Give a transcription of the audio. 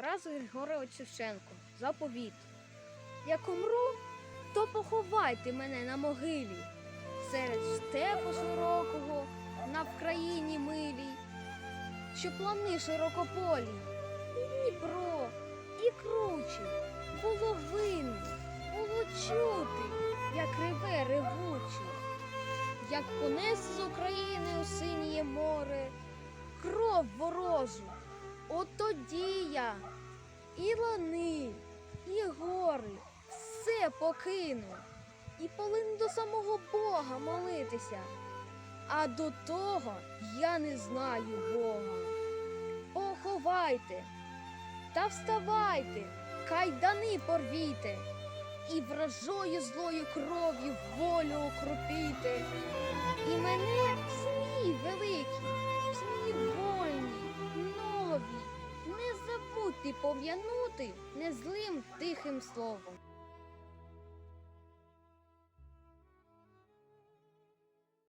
Тарас Григорович Шевченко. Заповіт. Як умру, то поховайте мене на могилі. Серед степу широкого, на Вкраїні милій, що плани широкополі, і Дніпро, і кручі, було винно, було чути, як реве ревучий, як понесе з України у синє море, кров ворожу, от тоді я і лани, і гори, все покину, і полин до самого Бога молитися. А до того я не знаю Бога. Поховайте та вставайте, кайдани порвіте, і вражою злою кров'ю волю окропіте. І забудьте пом'янути незлим тихим словом.